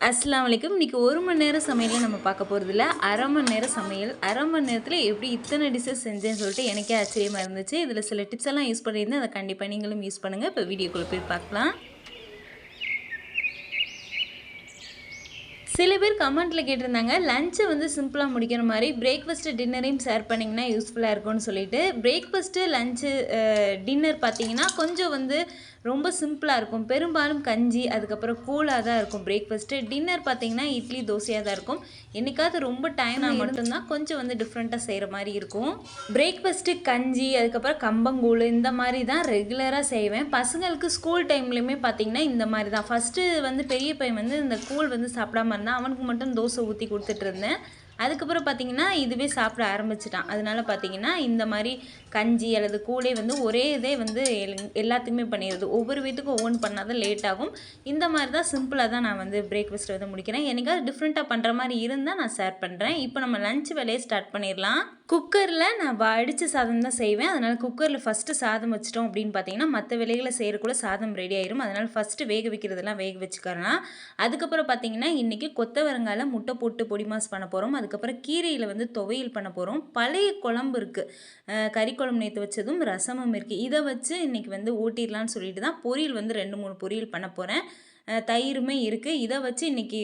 அஸ்லாம் வலைக்கம் இன்றைக்கி ஒரு மணி நேரம் சமையலை நம்ம பார்க்க போகிறதில்ல அரை மணி நேரம் சமையல். அரை மணி நேரத்தில் எப்படி இத்தனை டிஷ்ஷஸ் செஞ்சேன்னு சொல்லிட்டு எனக்கே ஆச்சரியமாக இருந்துச்சு. இதில் சில டிப்ஸ் எல்லாம் யூஸ் பண்ணியிருந்தேன். அதை கண்டிப்பாக நீங்களும் யூஸ் பண்ணுங்கள் இப்போ வீடியோக்குள்ளே போய் பார்க்கலாம். சில பேர் கமெண்ட்டில் கேட்டிருந்தாங்க லஞ்சை வந்து சிம்பிளாக முடிக்கிற மாதிரி பிரேக்ஃபாஸ்ட்டு டின்னரையும் ஷேர் பண்ணிங்கன்னா யூஸ்ஃபுல்லாக இருக்கும்னு சொல்லிட்டு. பிரேக்ஃபாஸ்ட்டு லஞ்சு டின்னர் பார்த்தீங்கன்னா கொஞ்சம் வந்து ரொம்ப சிம்பிளாக இருக்கும். பெரும்பாலும் கஞ்சி அதுக்கப்புறம் கூலாக தான் இருக்கும் பிரேக்ஃபாஸ்ட்டு டின்னர் பார்த்தீங்கன்னா இட்லி தோசையாக தான் இருக்கும். என்னைக்காவது ரொம்ப டைம் மட்டும்தான் கொஞ்சம் வந்து டிஃப்ரெண்ட்டாக செய்கிற மாதிரி இருக்கும். பிரேக்ஃபாஸ்ட்டு கஞ்சி அதுக்கப்புறம் கம்பங்கூழ் இந்த மாதிரி தான் ரெகுலராக செய்வேன். பசங்களுக்கு ஸ்கூல் டைம்லையுமே பார்த்தீங்கன்னா இந்த மாதிரி தான். ஃபஸ்ட்டு வந்து பெரிய பையன் வந்து இந்த கூழ் வந்து சாப்பிடாம வந்தான் அவனுக்கு மட்டும் தோசை ஊற்றி கொடுத்துட்டு இருந்தேன். அதுக்கப்புறம் பார்த்தீங்கன்னா இதுவே சாப்பிட ஆரம்பிச்சிட்டான். அதனால பார்த்தீங்கன்னா இந்த மாதிரி கஞ்சி அல்லது கூழே வந்து ஒரே இதே வந்து எல்- எல்லாத்துக்குமே பண்ணிடுது. ஒவ்வொரு வீட்டுக்கும் ஒவ்வொன்று பண்ணால் தான் லேட் ஆகும். இந்த மாதிரி தான் சிம்பிளாக தான் நான் வந்து பிரேக்ஃபாஸ்ட் வந்து முடிக்கிறேன். எனக்காவது டிஃப்ரெண்ட்டாக பண்ணுற மாதிரி இருந்தால் நான் ஷேர் பண்ணுறேன் இப்போ நம்ம லஞ்ச் வேலையை ஸ்டார்ட் பண்ணிடலாம். குக்கரில் நான் வடித்த சாதம் தான் செய்வேன். அதனால் குக்கரில் ஃபஸ்ட்டு சாதம் வச்சிட்டோம் அப்படின்னு பார்த்தீங்கன்னா மற்ற வேலைகளை செய்கிறக்குள்ள சாதம் ரெடி ஆயிரும். அதனால் ஃபஸ்ட்டு வேக வைக்கிறதெல்லாம் வேக வச்சுக்கலாம் அதுக்கப்புறம் பார்த்தீங்கன்னா இன்றைக்கி கொத்தவரங்காயில் முட்டை போட்டு பொடி மாஸ் பண்ண போகிறோம் அதுக்கப்புறம் கீரையில் வந்து துவையல் பண்ண போகிறோம் பழைய குழம்பு இருக்குது கறி குழம்பு நேற்று வச்சதும் ரசமும் இருக்குது இதை வச்சு இன்றைக்கி வந்து ஊட்டிடலான்னு சொல்லிட்டு தான் பொரியல் வந்து ரெண்டு மூணு பொரியல் பண்ண போகிறேன் தயிருமே இருக்குது இதை வச்சு இன்றைக்கி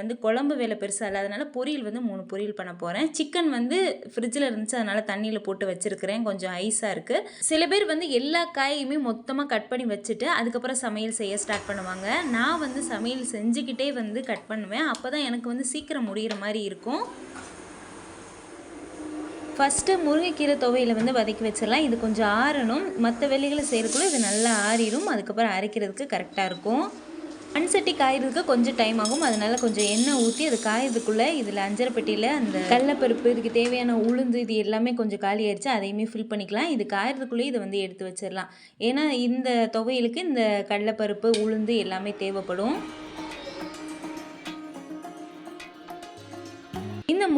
வந்து குழம்பு வேலை பெருசாக இல்லாதனால பொரியல் வந்து மூணு பொரியல் பண்ண போகிறேன் சிக்கன் வந்து ஃப்ரிட்ஜில் இருந்துச்சு அதனால் தண்ணியில் போட்டு வச்சுருக்கிறேன். கொஞ்சம் ஐஸாக இருக்குது சில பேர் வந்து எல்லா காயுமே மொத்தமாக கட் பண்ணி வச்சுட்டு அதுக்கப்புறம் சமையல் செய்ய ஸ்டார்ட் பண்ணுவாங்க. நான் வந்து சமையல் செஞ்சுக்கிட்டே வந்து கட் பண்ணுவேன். அப்போ தான் எனக்கு வந்து சீக்கிரம் முடிகிற மாதிரி இருக்கும். ஃபஸ்ட்டு முருங்கைக்கீரை துவையில வந்து வதக்கி வச்சிடலாம். இது கொஞ்சம் ஆறணும். மற்ற வெள்ளிகளை செய்கிறக்குள்ள இது நல்லா ஆறிடும் அதுக்கப்புறம் அரைக்கிறதுக்கு கரெக்டாக இருக்கும். மண்சட்டி காயறதுக்கு கொஞ்சம் டைம் ஆகும். அதனால கொஞ்சம் எண்ணெய் ஊற்றி அது காயறதுக்குள்ளே இதில் அஞ்சரை பெட்டியில் அந்த கடலப்பருப்பு இதுக்கு தேவையான உளுந்து இது எல்லாமே கொஞ்சம் காலி ஆயிடுச்சு. அதையுமே ஃபில் பண்ணிக்கலாம். இது காயறதுக்குள்ளேயே இதை வந்து எடுத்து வச்சிடலாம். ஏன்னா இந்த துவையலுக்கு இந்த கடலப்பருப்பு உளுந்து எல்லாமே தேவைப்படும்.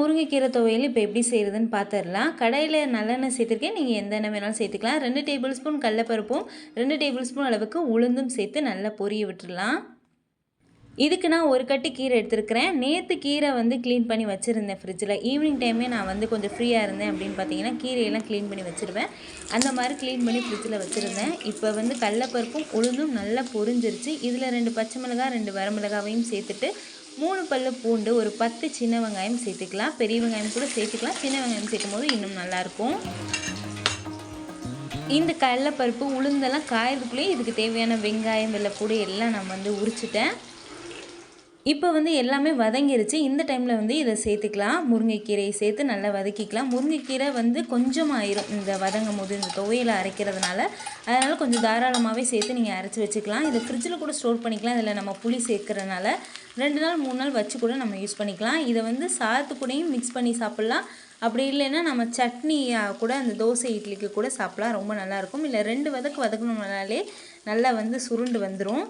முருங்கைக்கீரை துவையல் இப்போ எப்படி செய்கிறதுன்னு பார்த்துடலாம் கடையில் நல்லெண்ணெய் சேர்த்துருக்கேன். நீங்கள் எந்த எண்ணெய் வேணாலும் சேர்த்துக்கலாம். ரெண்டு டேபிள் ஸ்பூன் கடலப்பருப்பும் ரெண்டு டேபிள் ஸ்பூன் அளவுக்கு உளுந்தும் சேர்த்து நல்லா பொரிய விட்டுடலாம் இதுக்கு நான் ஒரு கட்டு கீரை எடுத்துருக்கிறேன். நேற்று கீரை வந்து க்ளீன் பண்ணி வச்சுருந்தேன் ஃப்ரிட்ஜில் ஈவினிங் டைமே நான் வந்து கொஞ்சம் ஃப்ரீயாக இருந்தேன் அப்படின்னு பார்த்தீங்கன்னா கீரையெல்லாம் க்ளீன் பண்ணி வச்சுருவேன். அந்த மாதிரி க்ளீன் பண்ணி ஃப்ரிட்ஜில் வச்சுருந்தேன். இப்போ வந்து கடலப்பருப்பும் உளுந்தும் நல்லா பொரிஞ்சிருச்சு. இதில் ரெண்டு பச்சை மிளகா ரெண்டு வரமிளகாவையும் சேர்த்துட்டு மூணு பல்லு பூண்டு ஒரு பத்து சின்ன வெங்காயம் சேர்த்துக்கலாம். பெரிய வெங்காயம் கூட சேர்த்துக்கலாம். சின்ன வெங்காயம் சேர்க்கும் போது இன்னும் நல்லாயிருக்கும். இந்த கடலைப்பருப்பு உளுந்தெல்லாம் காயறதுக்குள்ளேயே இதுக்கு தேவையான வெங்காயம் வெள்ளைப்பூடு எல்லாம் நான் வந்து உரிச்சிட்டேன். இப்போ வந்து எல்லாமே வதங்கிருச்சு. இந்த டைமில் வந்து இதை சேர்த்துக்கலாம். முருங்கைக்கீரையை சேர்த்து நல்லா வதக்கிக்கலாம். முருங்கைக்கீரை வந்து கொஞ்சம் ஆயிரும் இந்த வதங்கும் போது இந்த துவையில் அரைக்கிறதுனால. அதனால் கொஞ்சம் தாராளமாகவே சேர்த்து நீங்கள் அரைச்சி வச்சுக்கலாம். இதை ஃப்ரிட்ஜில் கூட ஸ்டோர் பண்ணிக்கலாம். இதில் நம்ம புளி சேர்க்கறனால ரெண்டு நாள் மூணு நாள் வச்சு கூட நம்ம யூஸ் பண்ணிக்கலாம். இதை வந்து சாத்து கூடயும் மிக்ஸ் பண்ணி சாப்பிட்லாம். அப்படி இல்லைன்னா நம்ம சட்னியாக கூட அந்த தோசை இட்லிக்கு கூட சாப்பிட்லாம். ரொம்ப நல்லாயிருக்கும் இல்லை ரெண்டு வதக்கு வதக்கணும்னாலே நல்லா வந்து சுருண்டு வந்துடும்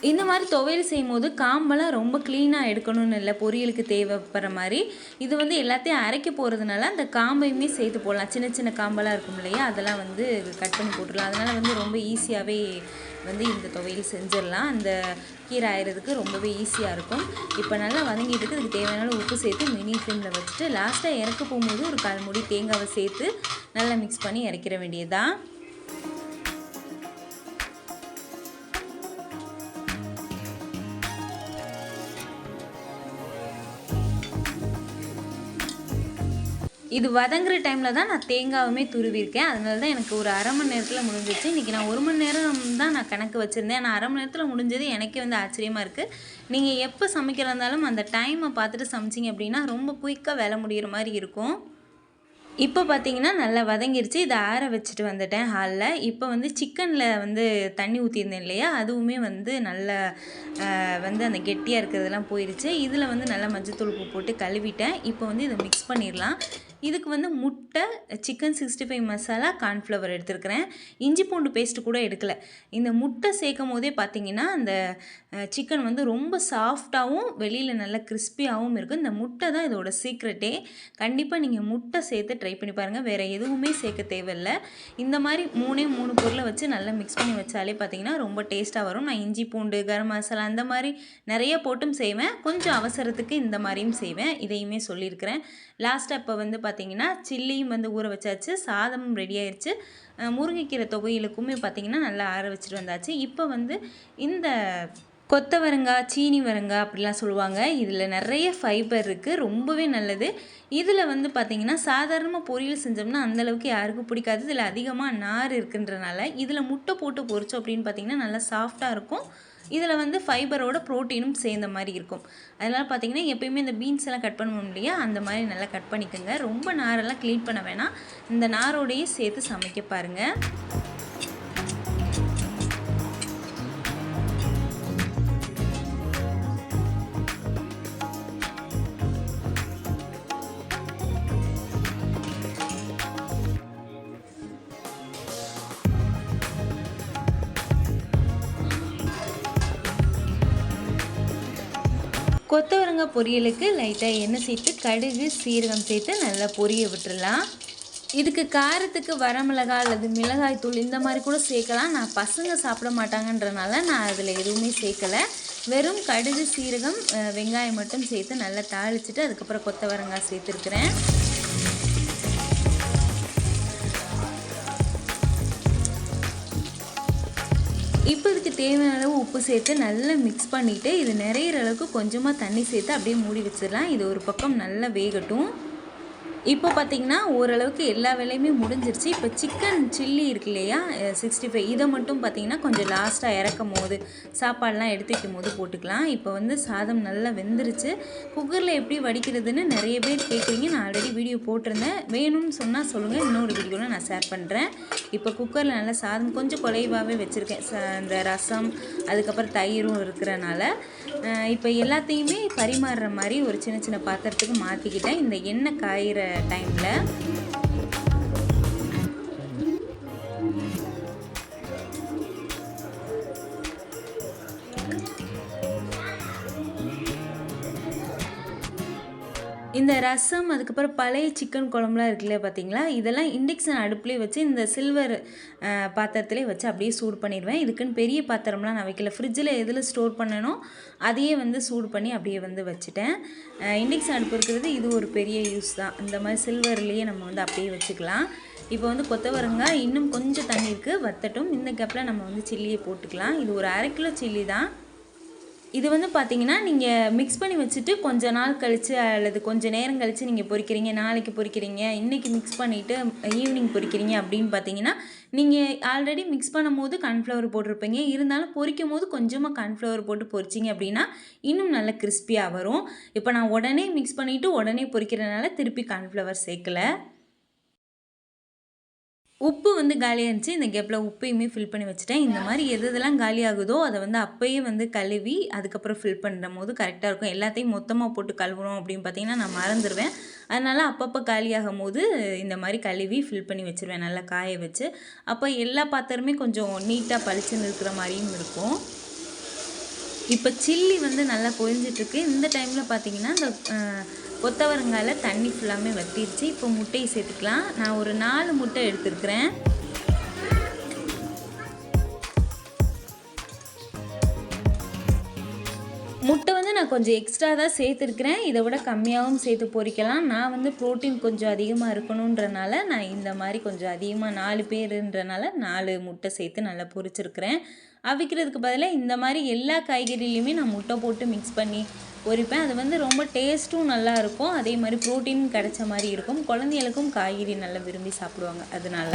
இந்த மாதிரி துவையல் செய்யும் போது காம்பெல்லாம் ரொம்ப க்ளீனாக எடுக்கணும்னு இல்லை பொரியலுக்கு தேவைப்படுற மாதிரி. இது வந்து எல்லாத்தையும் அரைக்க போகிறதுனால அந்த காம்பையுமே சேர்த்து போடலாம். சின்ன சின்ன காம்பெல்லாம் இருக்கும் இல்லையா? அதெல்லாம் வந்து கட் பண்ணி போட்டுடலாம். அதனால் வந்து ரொம்ப ஈஸியாகவே வந்து இந்த துவையல் செஞ்சிடலாம். அந்த கீரை ஆயிறதுக்கு ரொம்பவே ஈஸியாக இருக்கும். இப்போ நல்லா வதங்கிட்டுக்கு இதுக்கு தேவையான உப்பு சேர்த்து மினி ஃப்ளேமில் வச்சுட்டு லாஸ்ட்டாக இறக்க போகும்போது ஒரு கால் மூடி தேங்காவை சேர்த்து நல்லா மிக்ஸ் பண்ணி இறக்கிற வேண்டியதுதான். இது வதங்குற டைமில் தான் நான் தேங்காவுமே துருவிருக்கேன் அதனால தான் எனக்கு ஒரு அரை மணி நேரத்தில் முடிஞ்சிச்சு இன்றைக்கி நான் ஒரு மணி நேரம் தான் நான் கணக்கு வச்சுருந்தேன். ஆனால் அரை மணி நேரத்தில் முடிஞ்சது எனக்கே வந்து ஆச்சரியமாக இருக்குது நீங்கள் எப்போ சமைக்கிறந்தாலும் அந்த டைமை பார்த்துட்டு சமைச்சிங்க அப்படின்னா ரொம்ப குயிக்காக வேலை முடிகிற மாதிரி இருக்கும். இப்போ பார்த்தீங்கன்னா நல்லா வதங்கிருச்சு. இதை ஆற வச்சுட்டு வந்துட்டேன் ஹாலில் இப்போ வந்து சிக்கனில் வந்து தண்ணி ஊற்றியிருந்தேன் இல்லையா? அதுவுமே வந்து நல்லா வந்து அந்த கெட்டியாக இருக்கிறதெல்லாம் போயிடுச்சு இதில் வந்து நல்லா மஞ்சத்தூள் உப்பு போட்டு கழுவிட்டேன். இப்போ வந்து இதை மிக்ஸ் பண்ணிடலாம். இதுக்கு வந்து முட்டை chicken sixty five masala cornflour எடுத்துருக்கிறேன். இஞ்சி பூண்டு பேஸ்ட்டு கூட எடுக்கலை. இந்த முட்டை சேர்க்கும் போதே பார்த்தீங்கன்னா அந்த சிக்கன் வந்து ரொம்ப சாஃப்டாகவும் வெளியில் நல்லா கிறிஸ்பியாகவும் இருக்கும். இந்த முட்டை தான் இதோட சீக்ரெட்டே கண்டிப்பாக நீங்கள் முட்டை சேர்த்து ட்ரை பண்ணி பாருங்கள் வேறு எதுவுமே சேர்க்க தேவையில்லை. இந்த மாதிரி மூணே மூணு பொருளை வச்சு நல்லா மிக்ஸ் பண்ணி வச்சாலே பார்த்தீங்கன்னா ரொம்ப டேஸ்ட்டாக வரும். நான் இஞ்சி பூண்டு கரம் மசாலா அந்த மாதிரி நிறைய போட்டும் செய்வேன். கொஞ்சம் அவசரத்துக்கு இந்த மாதிரியும் செய்வேன். இதையுமே சொல்லியிருக்கிறேன். லாஸ்ட்டாக இப்போ வந்து பார்த்திங்கன்னா சில்லியும் வந்து ஊற வச்சாச்சு சாதமும் ரெடி ஆயிடுச்சு முருங்கைக்கீரை தொகையிலுக்குமே பார்த்தீங்கன்னா நல்லா ஆற வச்சுட்டு வந்தாச்சு. இப்போ வந்து இந்த கொத்தவரங்காய் சீனி வரங்காய் அப்படிலாம் சொல்லுவாங்க. இதில் நிறைய ஃபைபர் இருக்குது ரொம்பவே நல்லது. இதில் வந்து பார்த்திங்கன்னா சாதாரணமாக பொரியல் செஞ்சோம்னா அந்தளவுக்கு யாருக்கும் பிடிக்காது. இதில் அதிகமாக நார் இருக்குன்றனால இதில் முட்டை போட்டு பொரிச்சோம் அப்படின்னு பார்த்திங்கன்னா நல்லா சாஃப்டாக இருக்கும். இதில் வந்து ஃபைபரோட ப்ரோட்டீனும் சேர்ந்த மாதிரி இருக்கும். அதனால் பார்த்தீங்கன்னா எப்பயுமே இந்த பீன்ஸ் எல்லாம் கட் பண்ணுவோம் இல்லையா? அந்த மாதிரி நல்லா கட் பண்ணிக்கோங்க. ரொம்ப நாரெல்லாம் க்ளீன் பண்ண வேணாம். இந்த நாரோடையே சேர்த்து சமைக்க பாருங்கள் கொத்தவரங்காய் பொரியலுக்கு லைட்டாக எண்ணெய் சேர்த்து கடுகு சீரகம் சேர்த்து நல்லா பொரிய விட்டுடலாம் இதுக்கு காரத்துக்கு வரமிளகா அல்லது மிளகாய் தூள் இந்த மாதிரி கூட சேர்க்கலாம். நான் பசங்க சாப்பிட மாட்டாங்கன்றனால நான் அதில் எதுவுமே சேர்க்கலை. வெறும் கடுகு சீரகம் வெங்காயம் மட்டும் சேர்த்து நல்லா தாளிச்சிட்டு அதுக்கப்புறம் கொத்தவரங்காய் சேர்த்துருக்குறேன். உப்பு சேர்த்து நல்லா மிக்ஸ் பண்ணிவிட்டு இது நிறையிற அளவுக்கு கொஞ்சமாக தண்ணி சேர்த்து அப்படியே மூடி வச்சிடலாம். இது ஒரு பக்கம் நல்லா வேகட்டும். இப்போ பார்த்தீங்கன்னா ஓரளவுக்கு எல்லா வேலையுமே முடிஞ்சிருச்சு. இப்போ சிக்கன் சில்லி இருக்கு இல்லையா? சிக்ஸ்டி ஃபைவ் இதை மட்டும் பார்த்தீங்கன்னா கொஞ்சம் லாஸ்ட்டாக இறக்கும் போது சாப்பாடெலாம் எடுத்து வைக்கும் போது போட்டுக்கலாம். இப்போ வந்து சாதம் நல்லா வெந்துருச்சு. குக்கரில் எப்படி வடிக்கிறதுன்னு நிறைய பேர் கேட்குறீங்க. நான் ஆல்ரெடி வீடியோ போட்டிருந்தேன். வேணும்னு சொன்னால் சொல்லுங்கள் இன்னொரு வீடியோவில் நான் ஷேர் பண்ணுறேன் இப்போ குக்கரில் நல்லா சாதம் கொஞ்சம் குறைவாகவே வச்சுருக்கேன். ச இந்த ரசம் அதுக்கப்புறம் தயிரும் இருக்கிறனால. இப்போ எல்லாத்தையுமே பரிமாறுற மாதிரி ஒரு சின்ன சின்ன பாத்திரத்துக்கு மாற்றிக்கிட்டேன் இந்த எண்ணெய் காயிற டைமில் இந்த ரசம் அதுக்கப்புறம் பழைய சிக்கன் குழம்புலாம் இருக்குல்ல பார்த்தீங்களா இதெல்லாம் இண்டக்ஷன் அடுப்புலேயே வச்சு இந்த சில்வர் பாத்திரத்திலே வச்சு அப்படியே சூடு பண்ணிடுவேன். இதுக்குன்னு பெரிய பாத்திரம்லாம் நான் வைக்கல. ஃப்ரிட்ஜில் எதில் ஸ்டோர் பண்ணனோ அதையே வந்து சூடு பண்ணி அப்படியே வந்து வச்சுட்டேன். இண்டக்ஷன் அடுப்பு இருக்கிறது இது ஒரு பெரிய யூஸ் தான். இந்த மாதிரி சில்வர்லேயே நம்ம வந்து அப்படியே வச்சுக்கலாம். இப்போ வந்து கொத்தவரங்காய் இன்னும் கொஞ்சம் தண்ணி இருக்குது வத்தட்டும். இந்த கேப்பில் நம்ம வந்து சில்லியை போட்டுக்கலாம். இது ஒரு அரை கிலோ சில்லி தான். இது வந்து பார்த்தீங்கன்னா நீங்கள் மிக்ஸ் பண்ணி வச்சுட்டு கொஞ்ச நாள் கழித்து அல்லது கொஞ்ச நேரம் கழித்து நீங்கள் பொறிக்கிறீங்க நாளைக்கு பொறிக்கிறீங்க இன்றைக்கி மிக்ஸ் பண்ணிவிட்டு ஈவினிங் பொறிக்கிறீங்க அப்படின்னு பார்த்தீங்கன்னா நீங்கள் ஆல்ரெடி மிக்ஸ் பண்ணும் போது கார்ன்ஃப்ளவர் போட்டிருப்பீங்க. இருந்தாலும் பொறிக்கும் போது கொஞ்சமாக கார்ன்ஃப்ளவர் போட்டு பொரிச்சிங்க அப்படின்னா இன்னும் நல்ல கிறிஸ்பியாக வரும். இப்போ நான் உடனே மிக்ஸ் பண்ணிவிட்டு உடனே பொறிக்கிறதுனால திருப்பி கார்ன்ஃப்ளவர் சேர்க்கலை. உப்பு வந்து காலியாக இருந்துச்சு இந்த கேப்பில் உப்பையுமே ஃபில் பண்ணி வச்சுட்டேன். இந்த மாதிரி எது எதெல்லாம் காலி ஆகுதோ அதை வந்து அப்போயே வந்து கழுவி அதுக்கப்புறம் ஃபில் பண்ணுற போது கரெக்டாக இருக்கும். எல்லாத்தையும் மொத்தமாக போட்டு கழுவுறோம் அப்படின்னு பார்த்தீங்கன்னா நான் மறந்துடுவேன் அதனால் அப்பப்போ காலியாகும் போது இந்த மாதிரி கழுவி ஃபில் பண்ணி வச்சுருவேன். நல்லா காய வச்சு. அப்போ எல்லா பாத்திரமே கொஞ்சம் நீட்டாக பளிச்சுன்னு இருக்கிற மாதிரியும் இருக்கும். இப்போ சில்லி வந்து நல்லா பொழிஞ்சிட்ருக்கு இந்த டைமில் பார்த்தீங்கன்னா இந்த கொத்தவரங்காயில் தண்ணி ஃபுல்லாமே வத்திடுச்சு இப்போ முட்டையை சேர்த்துக்கலாம். நான் ஒரு நாலு முட்டை எடுத்துருக்குறேன். முட்டை வந்து நான் கொஞ்சம் எக்ஸ்ட்ரா தான் சேர்த்துருக்குறேன். இதை விட கம்மியாகவும் சேர்த்து பொரிக்கலாம் நான் வந்து ப்ரோட்டீன் கொஞ்சம் அதிகமாக இருக்கணுன்றனால நான் இந்த மாதிரி கொஞ்சம் அதிகமாக நாலு பேருன்றனால நாலு முட்டை சேர்த்து நல்லா பொரிச்சிருக்கிறேன் அவிக்கிறதுக்கு பதிலாக இந்த மாதிரி எல்லா காய்கறிலையுமே நான் முட்டை போட்டு மிக்ஸ் பண்ணி பொரிப்பேன். அது வந்து ரொம்ப டேஸ்ட்டும் நல்லாயிருக்கும் அதே மாதிரி ப்ரோட்டீன் கிடைச்ச மாதிரி இருக்கும். குழந்தைகளுக்கும் காய்கறி நல்லா விரும்பி சாப்பிடுவாங்க. அதனால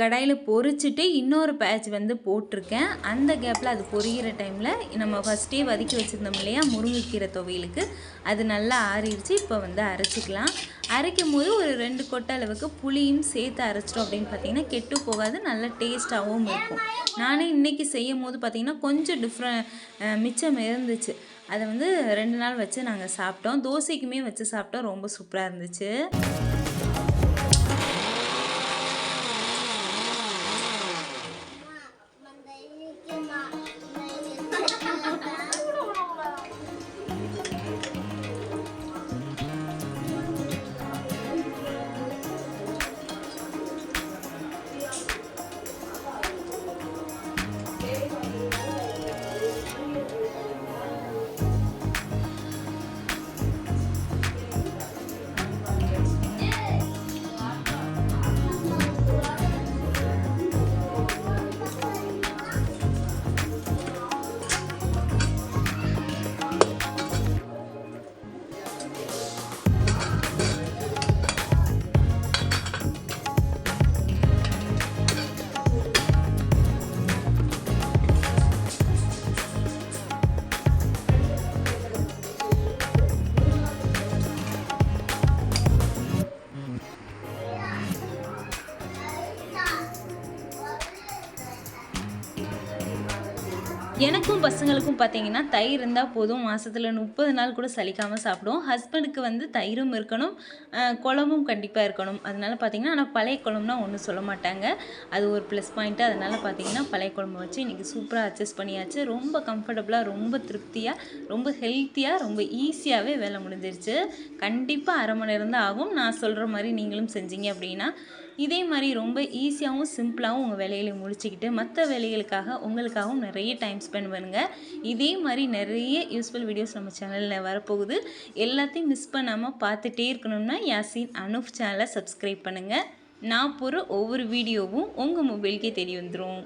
கடாயில் பொரிச்சிட்டு இன்னொரு பேட்ச் வந்து போட்டிருக்கேன். அந்த கேப்பில் அது பொரியிற டைமில் நம்ம ஃபஸ்ட்டே வதக்கி வச்சுருந்தோம் இல்லையா முருங்கைக்கீரை துவையலுக்கு. அது நல்லா ஆறிடுச்சு. இப்போ வந்து அரைச்சிக்கலாம். அரைக்கும் போது ஒரு ரெண்டு கொட்டை அளவுக்கு புளியும் சேர்த்து அரைச்சிட்டோம் அப்படின்னு பார்த்தீங்கன்னா கெட்டு போகாது. நல்ல டேஸ்ட்டாகவும் இருக்கும். நானே இன்றைக்கி செய்யும் போது பார்த்திங்கன்னா கொஞ்சம் டிஃப்ரெண்ட் மிச்சம் இருந்துச்சு. அதை வந்து ரெண்டு நாள் வச்சு நாங்கள் சாப்பிட்டோம். தோசைக்குமே வச்சு சாப்பிட்டோம். ரொம்ப சூப்பராக இருந்துச்சு. எனக்கும் பசங்களுக்கும் பார்த்தீங்கன்னா தயிர் இருந்தால் போதும். மாதத்தில் முப்பது நாள் கூட சலிக்காமல் சாப்பிடுவோம். ஹஸ்பண்டுக்கு வந்து தயிரும் இருக்கணும். குழம்பும் கண்டிப்பாக இருக்கணும். அதனால் பார்த்தீங்கன்னா ஆனால் பழைய குழம்புனா ஒன்றும் சொல்ல மாட்டாங்க. அது ஒரு ப்ளஸ் பாயிண்ட்டு அதனால் பார்த்தீங்கன்னா பழைய குழம்பு வச்சு இன்றைக்கி சூப்பராக அட்ஜஸ்ட் பண்ணியாச்சு. ரொம்ப கம்ஃபர்டபுளாக ரொம்ப திருப்தியாக ரொம்ப ஹெல்த்தியாக ரொம்ப ஈஸியாகவே வேலை முடிஞ்சிருச்சு. கண்டிப்பாக அரை மணி நேரம் தான் ஆகும். நான் சொல்கிற மாதிரி நீங்களும் செஞ்சீங்க அப்படின்னா இதே மாதிரி ரொம்ப ஈஸியாகவும் சிம்பிளாகவும் உங்கள் வேலைகளை முடிச்சுக்கிட்டு மற்ற வேலைகளுக்காக உங்களுக்காகவும் நிறைய டைம் ஸ்பெண்ட் பண்ணுங்கள் இதே மாதிரி நிறைய யூஸ்ஃபுல் வீடியோஸ் நம்ம சேனலில் வரப்போகுது. எல்லாத்தையும் மிஸ் பண்ணாமல் பார்த்துட்டே இருக்கணும்னா யாசின் அனுப் சேனலை சப்ஸ்கிரைப் பண்ணுங்கள் நான் போகிற ஒவ்வொரு வீடியோவும் உங்கள் மொபைலுக்கே தெரிய வந்துடும்